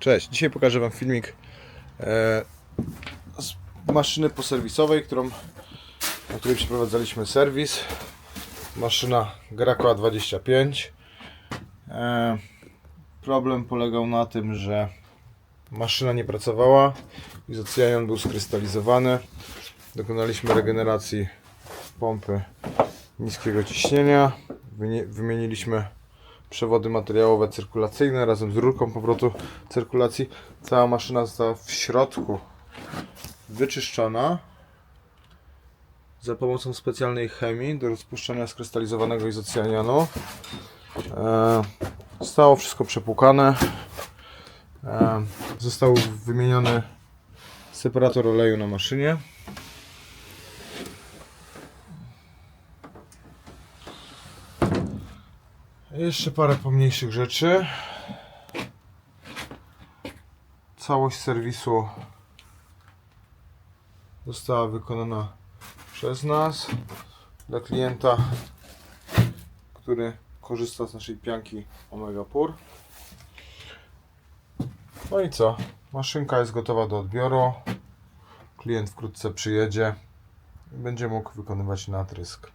Cześć, dzisiaj pokażę Wam filmik e, z maszyny poserwisowej, którą, na której przeprowadzaliśmy serwis. Maszyna Graco A25. E, problem polegał na tym, że maszyna nie pracowała, izocjanion był skrystalizowany. Dokonaliśmy regeneracji pompy niskiego ciśnienia. Wymieniliśmy przewody materiałowe cyrkulacyjne razem z rurką powrotu cyrkulacji. Cała maszyna została w środku wyczyszczona za pomocą specjalnej chemii do rozpuszczania skrystalizowanego izocjanianu. E, zostało wszystko przepłukane. E, został wymieniony separator oleju na maszynie. Jeszcze parę pomniejszych rzeczy. Całość serwisu została wykonana przez nas dla klienta, który korzysta z naszej pianki Omega Pur. No i co? Maszynka jest gotowa do odbioru. Klient wkrótce przyjedzie i będzie mógł wykonywać natrysk.